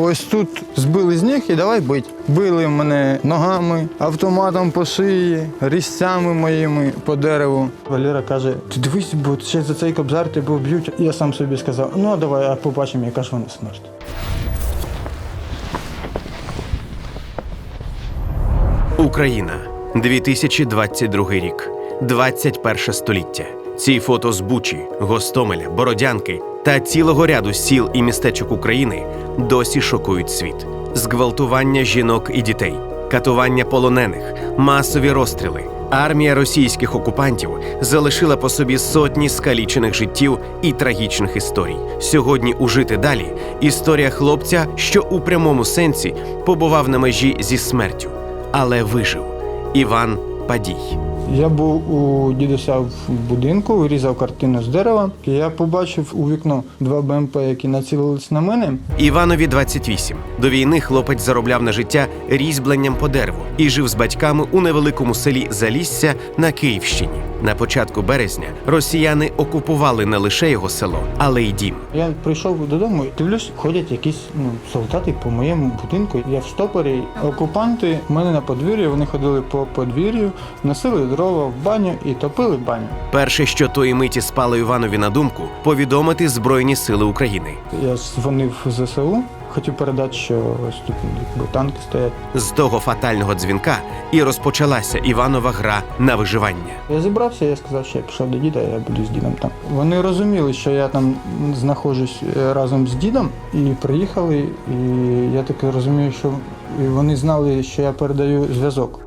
Ось тут збили з ніг і давай бить. Били мене ногами, автоматом по шиї, різцями моїми по дереву. Валера каже: ти дивись, бо ще за цей кобзар тебе вб'ють. Я сам собі сказав, ну а давай, а побачимо, яка ж вона смерть. Україна, 2022 рік, 21 століття. Ці фото з Бучі, Гостомеля, Бородянки та цілого ряду сіл і містечок України досі шокують світ. Зґвалтування жінок і дітей, катування полонених, масові розстріли. Армія російських окупантів залишила по собі сотні скалічених життів і трагічних історій. Сьогодні у жити далі історія хлопця, що у прямому сенсі побував на межі зі смертю, але вижив. Іван Падій. Я був у дідуся в будинку, вирізав картину з дерева. Я побачив у вікно два БМП, які націлились на мене. Іванові 28. До війни хлопець заробляв на життя різьбленням по дереву і жив з батьками у невеликому селі Залісся на Київщині. На початку березня росіяни окупували не лише його село, але й дім. Я прийшов додому дивлюсь, ходять якісь ну, солдати по моєму будинку. Я в штопорі. Окупанти в мене на подвір'ї, вони ходили по подвір'ю, носили дрова в баню і топили баню. Перше, що тої миті спало Іванові на думку, повідомити Збройні Сили України. Я дзвонив в ЗСУ, хотів передати, що ось тут якби, танки стоять. З того фатального дзвінка і розпочалася Іванова гра на виживання. Я зібрався, я сказав, що я пішов до діда, я буду з дідом там. Вони розуміли, що я там знаходжусь е, разом з дідом, і приїхали. І я таки розумію, що і вони знали, що я передаю зв'язок.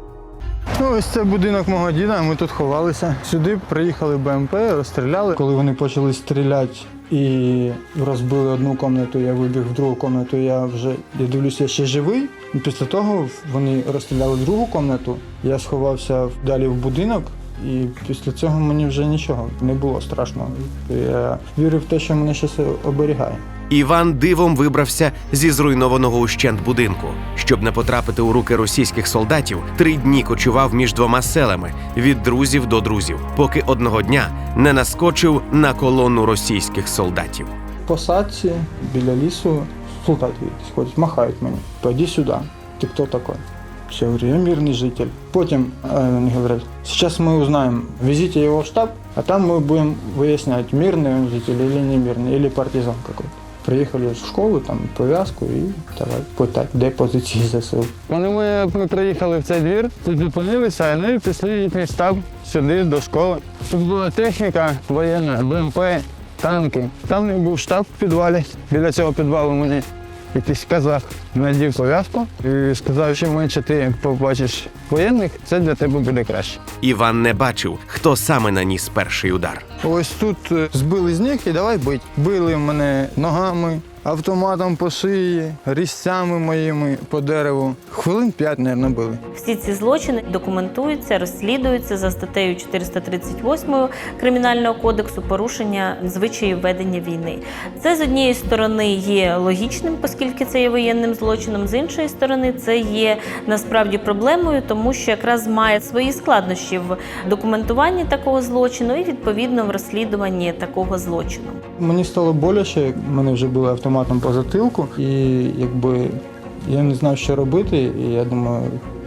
Ну, ось це будинок мого діда, ми тут ховалися. Сюди приїхали БМП, розстріляли. Коли вони почали стріляти і розбили одну кімнату, я вибіг в другу кімнату, я вже я дивлюся, я ще живий. Після того вони розстріляли другу кімнату, я сховався далі в будинок. І після цього мені вже нічого не було страшного. Я вірив в те, що мене щось оберігає. Іван дивом вибрався зі зруйнованого ущент будинку. Щоб не потрапити у руки російських солдатів, три дні кочував між двома селами від друзів до друзів, поки одного дня не наскочив на колону російських солдатів. Посадці біля лісу солдати якісь ходять, махають мені. Пойди сюди. Ти хто такой? Я говорю, я мирный житель. Потім э, они говорят, сейчас мы узнаем, везите его в штаб, а там мы будем выяснять, мирный он житель или не мирный, или партизан какой-то. Приїхали в школу, там пов'язку і давай питати, де позиції ЗСУ. Коли ми, ми приїхали в цей двір, тут зупинилися, і ми пішли їхній штаб сюди, до школи. Тут була техніка воєнна, БМП, танки. Там не був штаб в підвалі. Біля цього підвалу мені якийсь казах надів пов'язку і сказав, що менше ти побачиш воєнних, це для тебе буде краще. Іван не бачив, хто саме наніс перший удар. Ось тут е, збили з ніг і давай бить. Били мене ногами, автоматом по шиї, різцями моїми по дереву. Хвилин п'ять, мабуть, били. Всі ці злочини документуються, розслідуються за статтею 438 Кримінального кодексу порушення звичаїв ведення війни. Це з однієї сторони є логічним, оскільки це є воєнним злочином. З іншої сторони, це є насправді проблемою, тому що якраз має свої складнощі в документуванні такого злочину і відповідно в розслідуванні такого злочину. Мені стало боляче, мене вже були били автоматом по затилку, і якби я не знав, що робити, і я думаю,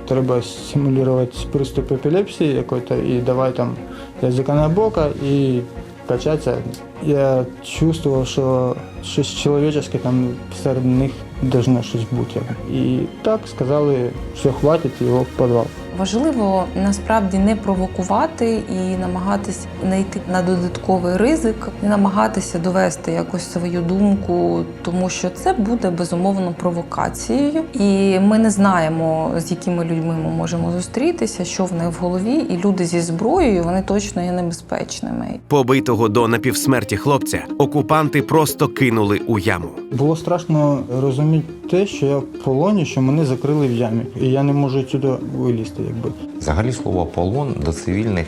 треба симулювати приступ епілепсії якої-то, і давай там язика на бока і качатися. Я чувствував, що щось чоловіче там серед них должно щось бути. І так сказали, що хватить його в підвал. Важливо насправді не провокувати і намагатися не йти на додатковий ризик, не намагатися довести якось свою думку, тому що це буде безумовно провокацією, і ми не знаємо, з якими людьми ми можемо зустрітися, що в них в голові, і люди зі зброєю вони точно є небезпечними. Побитого до напівсмерті хлопця окупанти просто кинули у яму. Було страшно розуміти те, що я в полоні, що мене закрили в ямі, і я не можу сюди вилізти, якби. Взагалі слово полон до цивільних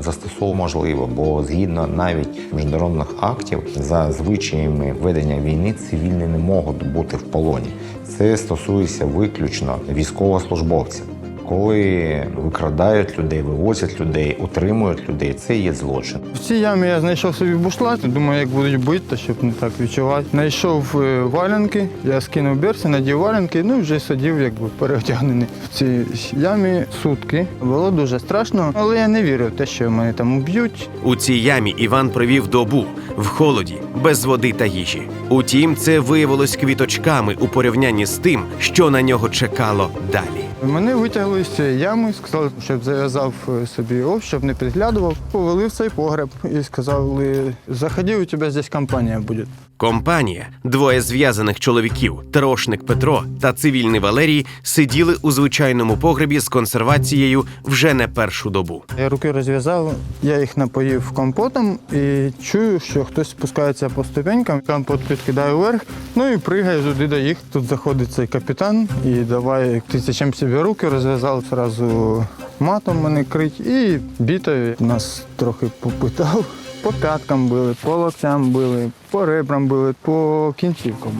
застосовував можливо, бо згідно навіть міжнародних актів за звичаями ведення війни цивільні не можуть бути в полоні. Це стосується виключно військовослужбовців. Коли викрадають людей, вивозять людей, утримують людей, це є злочин. В цій ямі я знайшов собі бушлат. Думаю, як будуть бити, то щоб не так відчувати. Знайшов е, валянки, я скинув берці, надів валянки, ну і вже сидів, якби переодягнений в цій ямі сутки. Було дуже страшно, але я не вірив в те, що мене там уб'ють. У цій ямі Іван провів добу в холоді, без води та їжі. Утім, це виявилось квіточками у порівнянні з тим, що на нього чекало далі. Мене витягли з цієї ями, сказали, щоб зав'язав е, собі ов, щоб не підглядував. Повели в цей погреб і сказали, заходи, у тебе здесь компанія буде. Компанія, двоє зв'язаних чоловіків, трошник Петро та цивільний Валерій, сиділи у звичайному погребі з консервацією вже не першу добу. Я руки розв'язав, я їх напоїв компотом і чую, що хтось спускається по ступенькам, компот підкидає вверх, ну і пригає туди до їх. Тут заходить цей капітан і давай ти зачем собі руки розв'язав, одразу матом мене крить і бітою нас трохи попитав. По п'яткам били, по локтям били, по ребрам били, по кінцівкам.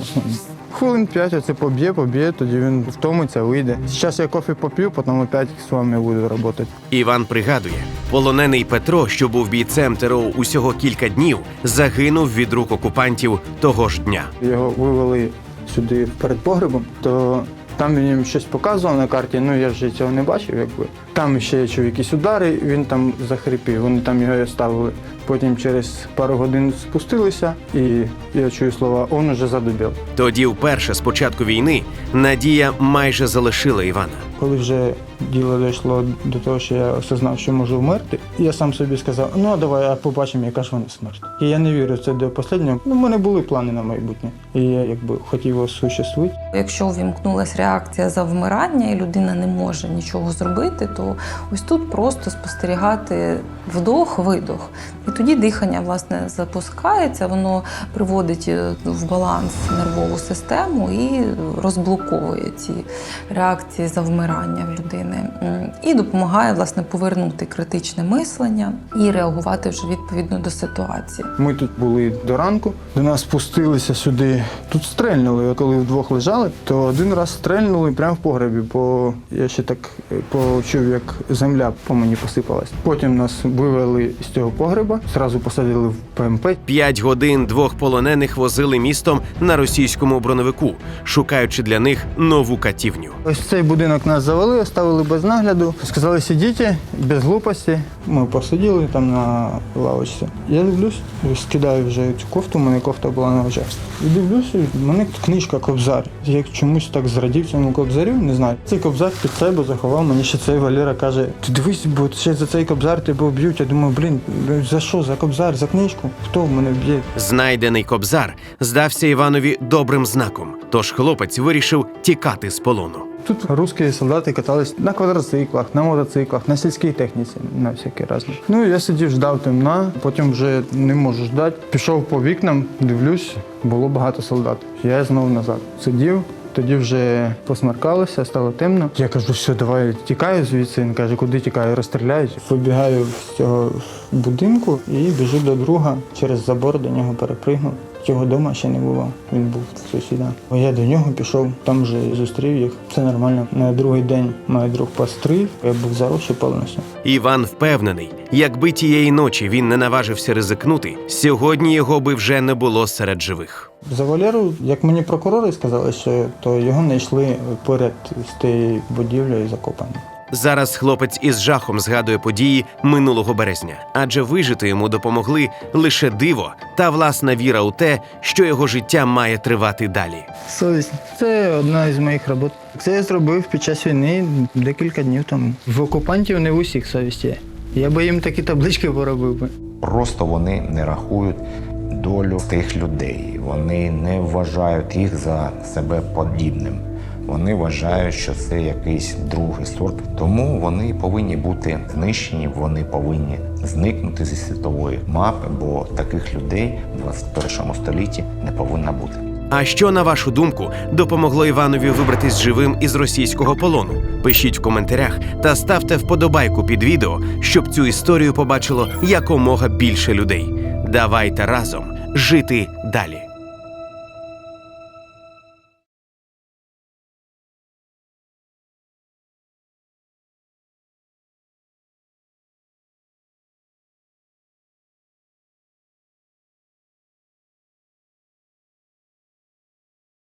Хвилин п'ять оце поб'є, поб'є, тоді він втомиться, вийде. Зараз я кофе поп'ю, потім опять з вами буду працювати. Іван пригадує, полонений Петро, що був бійцем ТРО усього кілька днів, загинув від рук окупантів того ж дня. Його вивели сюди перед погребом, то там він їм щось показував на карті. Ну я вже цього не бачив, якби. Там ще я чув якісь удари, він там захрипів. Вони там його і оставили. Потім через пару годин спустилися, і я чую слова он уже задубів. Тоді, вперше з початку війни, Надія майже залишила Івана. Коли вже діло дійшло до того, що я осознав, що можу вмерти, я сам собі сказав: ну а давай а побачимо, яка ж вона смерть. І я не вірю в це до останнього. Ну, в мене були плани на майбутнє. І я якби хотів осуществити. Якщо увімкнулася реакція завмирання, і людина не може нічого зробити, то ось тут просто спостерігати вдох, видох. І тоді дихання власне запускається, воно приводить е, в баланс нервову систему і розблоковує ці реакції завмирання в людини. І допомагає власне повернути критичне мислення і реагувати вже відповідно до ситуації. Ми тут були до ранку, до нас спустилися сюди. Тут стрельнули. Коли вдвох лежали, то один раз стрельнули прямо в погребі, бо я ще так е, почув, як земля по мені посипалась. Потім нас вивели з цього погреба, зразу посадили в ПМП. П'ять годин двох полонених возили містом на російському броневику, шукаючи для них нову катівню. Ось цей будинок нас завели, оставили без нагляду. Сказали, сидіть без глупості. Ми посиділи там на лавочці. Я дивлюсь, скидаю вже цю кофту, у мене кофта була на очах. І дивлюся, в мене книжка Кобзар. Я чомусь так зрадів цьому кобзарю, не знаю. Цей кобзар під себе заховав. Мені ще цей Валера каже: ти дивись, бо ще за цей кобзар тебе вб'ють. Я думаю, блін, за що? За кобзар, за книжку? Хто мене вб'є? Знайдений кобзар здався Іванові добрим знаком, тож хлопець вирішив тікати з полону. Тут русські солдати катались на квадроциклах, на мотоциклах, на сільській техніці, на всякі разні. Ну я сидів, ждав темна, потім вже не можу ждати. Пішов по вікнам, дивлюсь, було багато солдат. Я знову назад сидів. Тоді вже посмеркалося, стало темно. Я кажу, все, давай тікаю звідси. Він каже, куди тікаю, розстріляють. Побігаю з цього будинку і біжу до друга через забор до нього перепригнув. Його вдома ще не було. Він був в сусіда. Я до нього пішов, там вже зустрів їх. Все нормально. На другий день мій друг пострів, я був заросший повністю. Іван впевнений, якби тієї ночі він не наважився ризикнути, сьогодні його би вже не було серед живих. За Валеру, як мені прокурори сказали, що то його знайшли поряд з тією будівлею закопаним. Зараз хлопець із жахом згадує події минулого березня, адже вижити йому допомогли лише диво та власна віра у те, що його життя має тривати далі. Совість це одна із моїх робот. Це я зробив під час війни декілька днів тому. В окупантів не в усіх совість є. Я би їм такі таблички поробив би. Просто вони не рахують долю тих людей. Вони не вважають їх за себе подібним. Вони вважають, що це якийсь другий сорт. Тому вони повинні бути знищені, вони повинні зникнути зі світової мапи, бо таких людей в 21 столітті не повинно бути. А що, на вашу думку, допомогло Іванові вибратись живим із російського полону? Пишіть в коментарях та ставте вподобайку під відео, щоб цю історію побачило якомога більше людей. Давайте разом жити далі.